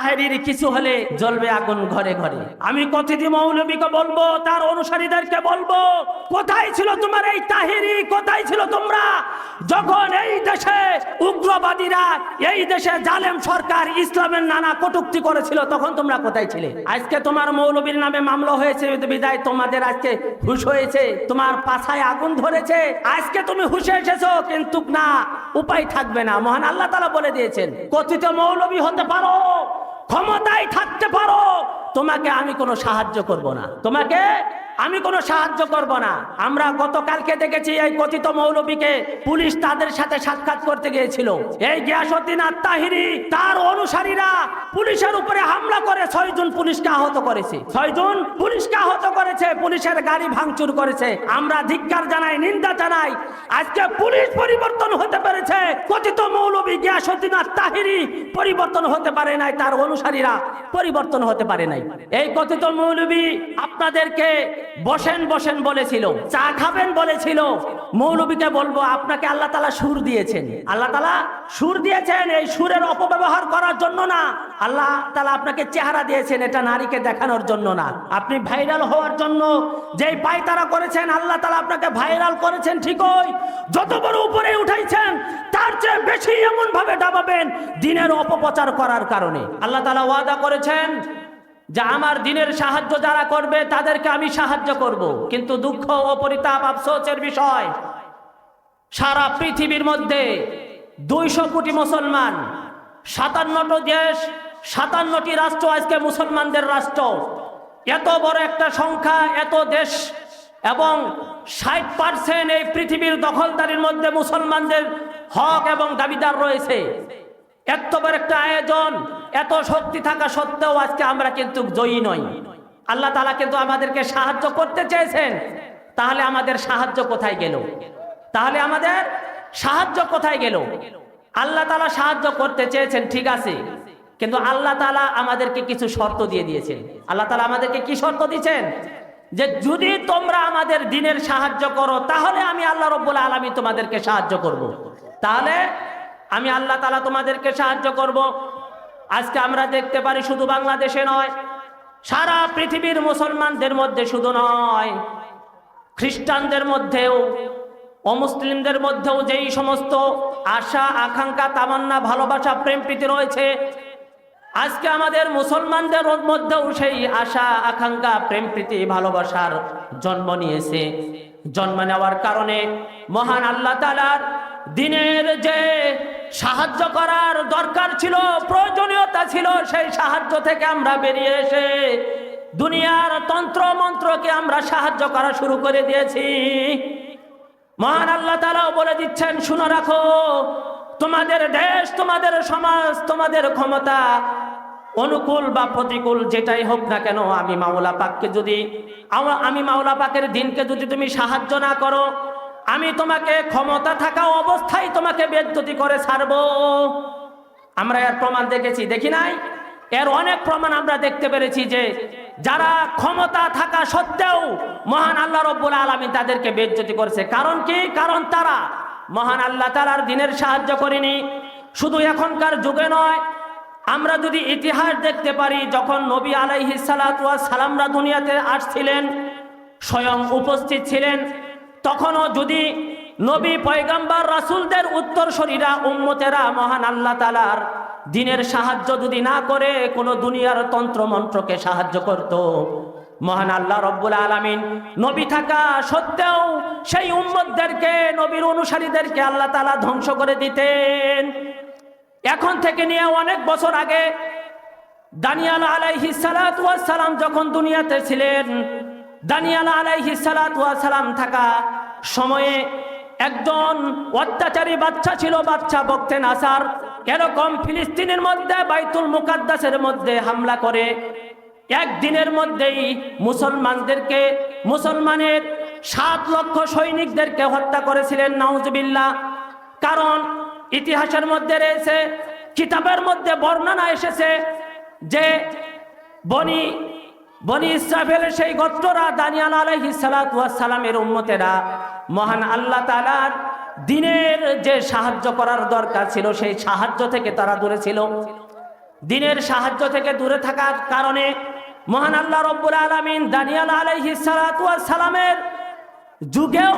তাহেরির কিছু হলে জ্বলবে আগুন ঘরে ঘরে। আমি কথিত মৌলবীকে বলব, তার অনুসারীদেরকে বলব, কোথায় ছিল তোমার এই তাহেরি, কোথায় ছিল তোমরা? যখন এই দেশে উগ্রবাদীরা, এই দেশে জালেম সরকার ইসলামের নানা কটুক্তি করেছিল, তখন তোমরা কোথায় ছিলে? আজকে তোমার মৌলবীর নামে মামলা হয়েছে বিদায় তোমাদের আজকে হুশ হয়েছে, তোমার পাছায় আগুন ধরেছে, আজকে তুমি হুশে এসেছ, কিন্তু না, উপায় থাকবে না। মহান আল্লাহ তালা বলে দিয়েছেন, কথিত মৌলবী হতে পারো। ক্ষমতায় থাকতে পারো তোমাকে আমি কোনো সাহায্য করব না। তোমাকে আমি কোনো সাহায্য করব না। আমরা গতকালকে দেখেছি এই কথিত মৌলবীকে পুলিশ তাদের সাথে সাক্ষাৎ করতে গিয়েছিল। এই গিয়াসুদ্দিন আত্মাহিরি, তার অনুসারীরা পুলিশের উপরে হামলা করে ছয়জন পুলিশকে আহত করেছে। ছয়জন পুলিশকে আহত করেছে, পুলিশের গাড়ি ভাঙচুর করেছে। আমরা ধিক্কার জানাই, নিন্দা জানাই, আজকে পুলিশ পরিবর্তন হতে পেরেছে। কথিত মৌলবী গিয়াসুদ্দিন আত্মাহিরি পরিবর্তন হতে পারে নাই, তার অনুসারীরা পরিবর্তন হতে পারে নাই। এই কথিত মৌলবী আপনাদেরকে বসেন বসেন বলেছিল, চা খাবেন বলেছিল। মৌলবীকে বলব, আপনাকে আল্লাহ তালা সুর দিয়েছেন। আল্লাহ তালা সুর দিয়েছেন, এই সুরের অপব্যবহার করার জন্য না। আল্লাহ তালা আপনাকে চেহারা দিয়েছেন, এটা নারীকে দেখানোর জন্য না। আপনি ভাইরাল হওয়ার জন্য যেই পায়তারা করেছেন, আল্লাহ তালা আপনাকে ভাইরাল করেছেন ঠিকই। যত বড় উপরে উঠাইছেন তার চেয়ে বেশি এমন ভাবে ডাবাবেন দিনের অপপ্রচার করার কারণে। আল্লাহ তালা ওয়াদা করেছেন যে আমার দিনের সাহায্য যারা করবে, তাদেরকে আমি সাহায্য করব। কিন্তু দুঃখ ও পরিতাপ আফসোসের বিষয়, সারা পৃথিবীর মধ্যে দুইশো কোটি মুসলমান, সাতান্নটি দেশ, সাতান্নটি রাষ্ট্র আজকে মুসলমানদের রাষ্ট্র। এত বড় একটা সংখ্যা, এত দেশ, এবং ষাট পার্সেন্ট এই পৃথিবীর দখলদারির মধ্যে মুসলমানদের হক এবং দাবিদার রয়েছে। এত বড় একটা আয়োজন, এত শক্তি থাকা সত্ত্বেও আজকে আমরা কিন্তু জয়ী নই। আল্লাহ তালা কিন্তু আমাদেরকে সাহায্য করতে চেয়েছেন। তাহলে আমাদের সাহায্য কোথায় গেল? তাহলে আমাদের সাহায্য কোথায় গেল? আল্লাহ তালা সাহায্য করতে চেয়েছেন, ঠিক আছে। কিন্তু আল্লাহ তালা আমাদেরকে কিছু শর্ত দিয়ে দিয়েছেন। আল্লাহ তালা আমাদেরকে কি শর্ত দিচ্ছেন যে যদি তোমরা আমাদের দিনের সাহায্য করো, তাহলে আমি আল্লাহ রব্বুল আলমী তোমাদেরকে সাহায্য করব। তাহলে আমি আল্লাহ তালা তোমাদেরকে সাহায্য করব। আজকে আমরা দেখতে পারি শুধু বাংলাদেশে নয়, সারা পৃথিবীর মুসলমানদের মধ্যে শুধু নয়, খ্রিস্টানদের মধ্যেও অমুসলিমদের মধ্যেও যেই সমস্ত আশা, আকাঙ্ক্ষা, তামান্না, ভালোবাসা প্রেম প্রীতি রয়েছে, আজকে আমাদের মুসলমানদের মধ্যেও সেই আশা, আকাঙ্ক্ষা প্রেম প্রীতি ভালোবাসার জন্ম নিয়েছে জন্ম নেওয়ার কারণে মহান আল্লাহ তালার দিনের যে সাহায্য করার দরকার ছিল, প্রয়োজনীয়তা ছিল, সেই সাহায্য থেকে আমরা বেরিয়ে এসে দুনিয়ার তন্ত্র মন্ত্রকে আমরা সাহায্য করা শুরু করে দিয়েছি। মহান আল্লাহ তালাও বলে দিচ্ছেন, শুনে রাখো, তোমাদের দেশ, তোমাদের সমাজ, তোমাদের ক্ষমতা অনুকূল বা প্রতিকূল যেটাই হোক না কেন, আমি মাওলা পাককে যদি, আমা- আমি মাওলা পাকের দিনকে যদি তুমি সাহায্য না করো আমি তোমাকে ক্ষমতা থাকা অবস্থায় তোমাকে বেদ্যতি করে ছাড়বো। আমরা এর প্রমাণ দেখেছি, দেখি নাই? এর অনেক প্রমাণ আমরা দেখতে পেরেছি যে যারা ক্ষমতা থাকা সত্ত্বেও মহান আল্লাহ রব্বুল আলমী তাদেরকে বেজ্জতি করেছে। কারণ কি? কারণ তারা মহান আল্লাহ তালার দিনের সাহায্য করেনি। শুধু এখনকার যুগে নয়, আমরা যদি ইতিহাস দেখতে পারি, যখন নবী আলাইহি সালামরা দুনিয়াতে আসছিলেন, স্বয়ং উপস্থিত ছিলেন তখনও যদি নবী পয়গাম্বার রাসুলদের উত্তরসরীরা, উম্মতেরা মহান আল্লাহ তালার দিনের সাহায্য যদি না করে, কোনো দুনিয়ার তন্ত্র মন্ত্রকে সাহায্য করত। মহান আল্লাহ রব্বুল আলমিন নবী থাকা সত্ত্বেও সেই উম্মতদেরকে, নবীর অনুসারীদেরকে আল্লাহ তালা ধ্বংস করে দিতেন। এখন থেকে নিয়ে অনেক বছর আগে দানিয়াল আলাইহি সালাম যখন দুনিয়াতে ছিলেন দানিয়াল আলাইহি সালাম থাকা সময়ে একজন অত্যাচারী বাচ্চা ছিল, বাচ্চা বক্তেন আসার এরকম ফিলিস্তিনের মধ্যে, বাইতুল মুকাদ্দাসের মধ্যে হামলা করে। একদিনের মধ্যেই মুসলমানদেরকে, মুসলমানের সাত লক্ষ সৈনিকদেরকে হত্যা করেছিলেন নাউজবিল্লা কারণ ইতিহাসের মধ্যে রয়েছে, কিতাবের মধ্যে বর্ণনা এসেছে যে বনি বনি ইসরাফেলের সেই গোত্ররা দানিয়াল আলাইহিস সালাতু ওয়াস সালামের উম্মতেরা, মহান আল্লাহ তাআলার দিনের যে সাহায্য করার দরকার ছিল, সেই সাহায্য থেকে তারা দূরে ছিল। দিনের সাহায্য থেকে দূরে থাকার কারণে মহান আল্লাহ রব্বুল আলমিন দানিয়াল ওয়াস সালামের যুগেও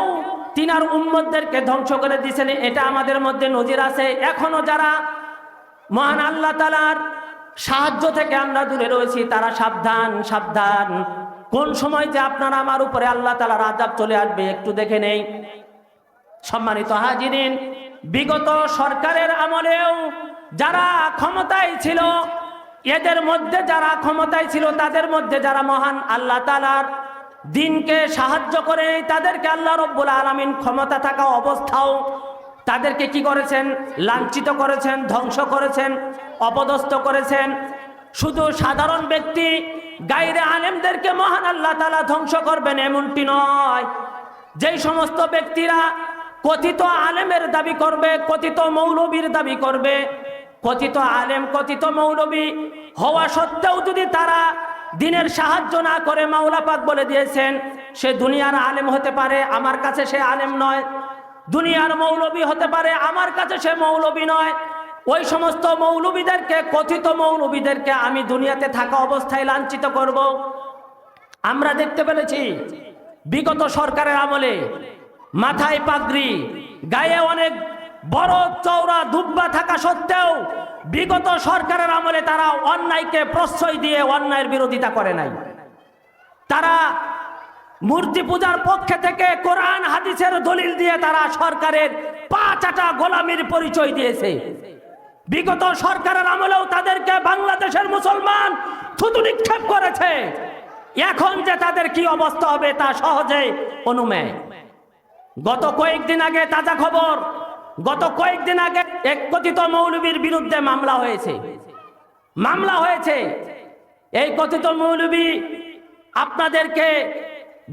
তিনার উম্মতদেরকে ধ্বংস করে দিয়েছেন। এটা আমাদের মধ্যে নজির আছে। এখনও যারা মহান আল্লাহ তালার সাহায্য থেকে আমরা দূরে রয়েছি, তারা সাবধান সাবধান। কোন সময় যে আপনার আমার উপরে আল্লাহ তালার আজাব চলে আসবে, একটু দেখে নেই। সম্মানিত হাজিরিন, বিগত সরকারের আমলেও যারা ক্ষমতায় ছিল, এদের মধ্যে যারা ক্ষমতায় ছিল, তাদের মধ্যে যারা মহান আল্লাহ তালার দিনকে সাহায্য করে, তাদেরকে আল্লাহ রব্বুল আলমিন ক্ষমতা থাকা অবস্থাও তাদেরকে কি করেছেন? লাঞ্ছিত করেছেন, ধ্বংস করেছেন। অপদস্থ করেছেন। শুধু সাধারণ ব্যক্তি, গাইরে আলেমদেরকে মহান আল্লাহ তালা ধ্বংস করবেন এমনটি নয়। যেই সমস্ত ব্যক্তিরা কথিত আলেমের দাবি করবে, কথিত মৌলবীর দাবি করবে, কথিত আলেম, কথিত মৌলবী হওয়া সত্ত্বেও যদি তারা দিনের সাহায্য না করে মাওলা পাক বলে দিয়েছেন, সে দুনিয়ার আলেম হতে পারে, আমার কাছে সে আলেম নয়। দুনিয়ার মৌলবী হতে পারে, আমার কাছে সে মৌলবী নয়। ওই সমস্ত মৌলবীদেরকে, কথিত মৌলবীদেরকে আমি দুনিয়াতে থাকা অবস্থায় লাঞ্ছিত করব। আমরা দেখতে পেরেছি, বিগত সরকারের আমলে মাথায় পাগড়ি, গায়ে অনেক বড় চওড়া দুব্বা থাকা সত্ত্বেও বিগত সরকারের আমলে তারা অন্যায়কে প্রশ্রয় দিয়ে অন্যায়ের বিরোধিতা করে নাই তারা মূর্তি পূজার পক্ষে থেকে কোরআন, হাদিসের দলিল দিয়ে তারা সরকারের পাঁচাটা গোলামির পরিচয় দিয়েছে বিগত সরকারের আমলেও তাদেরকে বাংলাদেশের মুসলমান থুতু নিক্ষেপ করেছে। এখন যে তাদের কি অবস্থা হবে তা সহজে অনুমেয় গত কয়েকদিন আগে তাজা খবর, গত কয়েকদিন আগে এক কথিত মৌলবীর বিরুদ্ধে মামলা হয়েছে। মামলা হয়েছে। এই কথিত মৌলবী আপনাদেরকে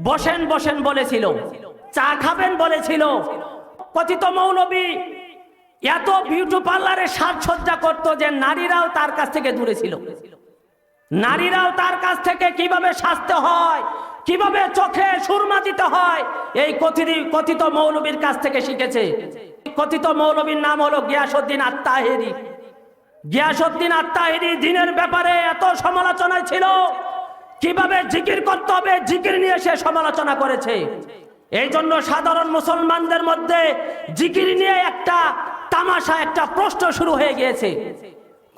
বসেন বসেন বলেছিল, চা খাবেন বলেছিল। কথিত মৌলবী এত বিউটি পার্লারে সাজসজ্জা করত যে নারীরাও তার কাছ থেকে দূরে ছিল। নারীরাও তার কাছ থেকে কীভাবে সাজতে হয়, কীভাবে চোখে সুরমা দিতে হয়, এই কথিত মৌলবীর কাছ থেকে শিখেছে। কথিত মৌলবীর নাম হলো গিয়াসুদ্দিন আত্মাহেরি গিয়াসুদ্দিন আত্মাহেরি দিনের ব্যাপারে এত সমালোচনায় ছিল, কীভাবে জিকির করতে হবে, জিকির নিয়ে সে সমালোচনা করেছে। এই জন্য সাধারণ মুসলমানদের মধ্যে জিকির নিয়ে একটা তামাশা, একটা প্রশ্ন শুরু হয়ে গিয়েছে।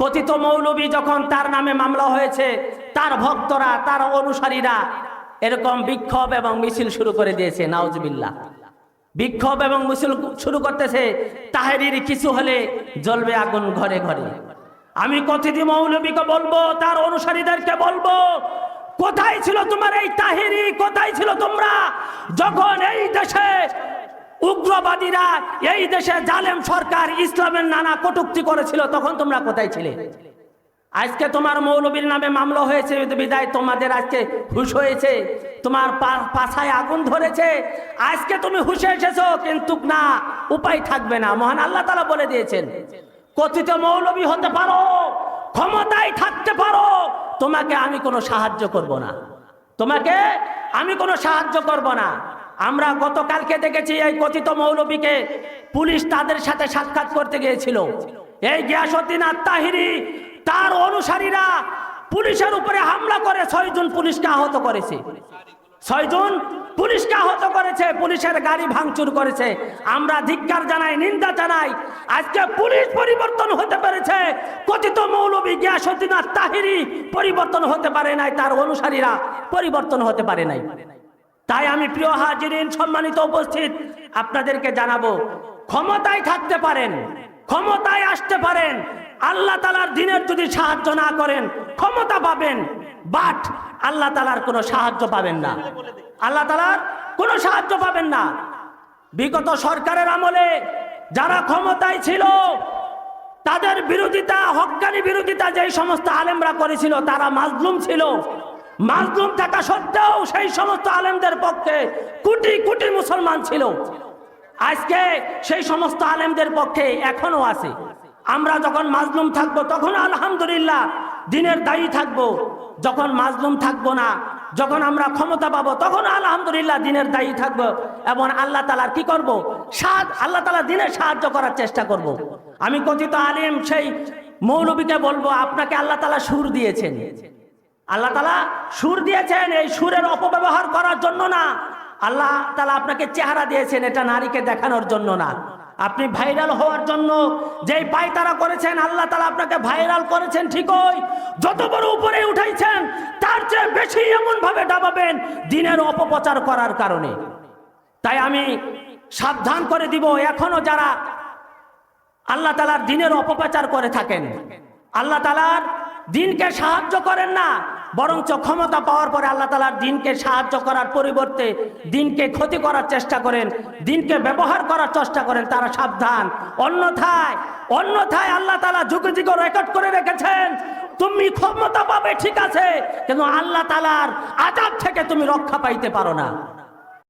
কথিত মৌলবী যখন তার নামে মামলা হয়েছে, তার ভক্তরা, তার অনুসারীরা এরকম বিক্ষোভ এবং মিছিল শুরু করে দিয়েছে নাউজবিল্লা বিক্ষোভ এবং মিছিল শুরু করতেছে, তাহেরির কিছু হলে জ্বলবে আগুন ঘরে ঘরে। আমি কথিত মৌলবীকে বলব, তার অনুসারীদেরকে বলব, কোথায় ছিল তোমার এই তাহেরি? কোথায় ছিল তোমরা? যখন এই দেশে উগ্রবাদীরা এই দেশে জালেম সরকার ইসলামের নানা কটুক্তি করেছিল, তখন তোমরা কোথায় ছিলে? আজকে তোমার মৌলবীর নামে মামলা হয়েছে বিদায় তোমাদের আজকে হুশ হয়েছে, তোমার পাছায় আগুন ধরেছে, আজকে তুমি হুশে এসেছ, কিন্তু না, উপায় থাকবে না। মহান আল্লাহ তালা বলে দিয়েছেন, কথিত মৌলবী হতে পারো, ক্ষমতায় থাকতে পারো, তোমাকে আমি কোনো সাহায্য করব না। তোমাকে আমি কোনো সাহায্য করব না। আমরা গতকালকে দেখেছি এই কথিত মৌলবীকে পুলিশ তাদের সাথে সাক্ষাৎ করতে গিয়েছিল। এই গিয়াসুদ্দিন আত্মাহিরি, তার অনুসারীরা পুলিশের উপরে হামলা করে ছয়জন পুলিশকে আহত করেছে। ছয়জন পুলিশকে আহত করেছে, পুলিশের গাড়ি ভাঙচুর করেছে। আমরা ধিক্কার জানাই, নিন্দা জানাই, আজকে পুলিশ পরিবর্তন হতে পেরেছে। কথিত মৌলবী গিয়াসুদ্দিন তাহিরি পরিবর্তন হতে পারে নাই, তার অনুসারীরা পরিবর্তন হতে পারে নাই। তাই আমি প্রিয় হাজিরিন সম্মানিত উপস্থিত আপনাদেরকে জানাব, ক্ষমতায় থাকতে পারেন, ক্ষমতায় আসতে পারেন, আল্লাহ তালার দিনের যদি সাহায্য না করেন, ক্ষমতা পাবেন বাট আল্লাহ তালার কোনো সাহায্য পাবেন না। আল্লাহ তালার কোনো সাহায্য পাবেন না। বিগত সরকারের আমলে যারা ক্ষমতায় ছিল, তাদের বিরোধিতা হক্কানি বিরোধিতা যেই সমস্ত আলেমরা করেছিল, তারা মাজলুম ছিল। মাজলুম থাকা সত্ত্বেও সেই সমস্ত আলেমদের পক্ষে কোটি কোটি মুসলমান ছিল। আজকে সেই সমস্ত আলেমদের পক্ষে এখনও আছে। আমরা যখন মাজলুম থাকব, তখন আলহামদুলিল্লাহ দিনের দায়ী থাকব। যখন মাজলুম থাকব না, যখন আমরা ক্ষমতা পাবো, তখন আলহামদুলিল্লাহ দিনের দায়ী থাকব এবং আল্লাহ তালার কি করব? সাহায্য, আল্লাহ তালা দিনের সাহায্য করার চেষ্টা করব। আমি কথিত আলিম, সেই মৌলবীকে বলব, আপনাকে আল্লাহ তালা সুর দিয়েছেন। আল্লাহ তালা সুর দিয়েছেন এই সুরের অপব্যবহার করার জন্য না। আল্লাহ তালা আপনাকে চেহারা দিয়েছেন এটা নারীকে দেখানোর জন্য না। আপনি ভাইরাল হওয়ার জন্য যেই পায়তারা করেছেন, আল্লাহ তালা আপনাকে ভাইরাল করেছেন ঠিকই। যত বড় উপরে উঠাইছেন তার চেয়ে বেশি এমন ভাবে ডাবাবেন দিনের অপপ্রচার করার কারণে। তাই আমি সাবধান করে দিব, এখনও যারা আল্লাহ তালার দিনের অপপ্রচার করে থাকেন, আল্লাহ তালার দিনকে সাহায্য করেন না, বরঞ্চ ক্ষমতা পাওয়ার পরে আল্লাহ তালার দিনকে সাহায্য করার পরিবর্তে দিনকে ক্ষতি করার চেষ্টা করেন, দিনকে ব্যবহার করার চেষ্টা করেন, তারা সাবধান। অন্যথায় অন্যথায় আল্লাহ তালা যুগে যুগে রেকর্ড করে রেখেছেন, তুমি ক্ষমতা পাবে ঠিক আছে, কিন্তু আল্লাহ তালার আজাব থেকে তুমি রক্ষা পাইতে পারো না।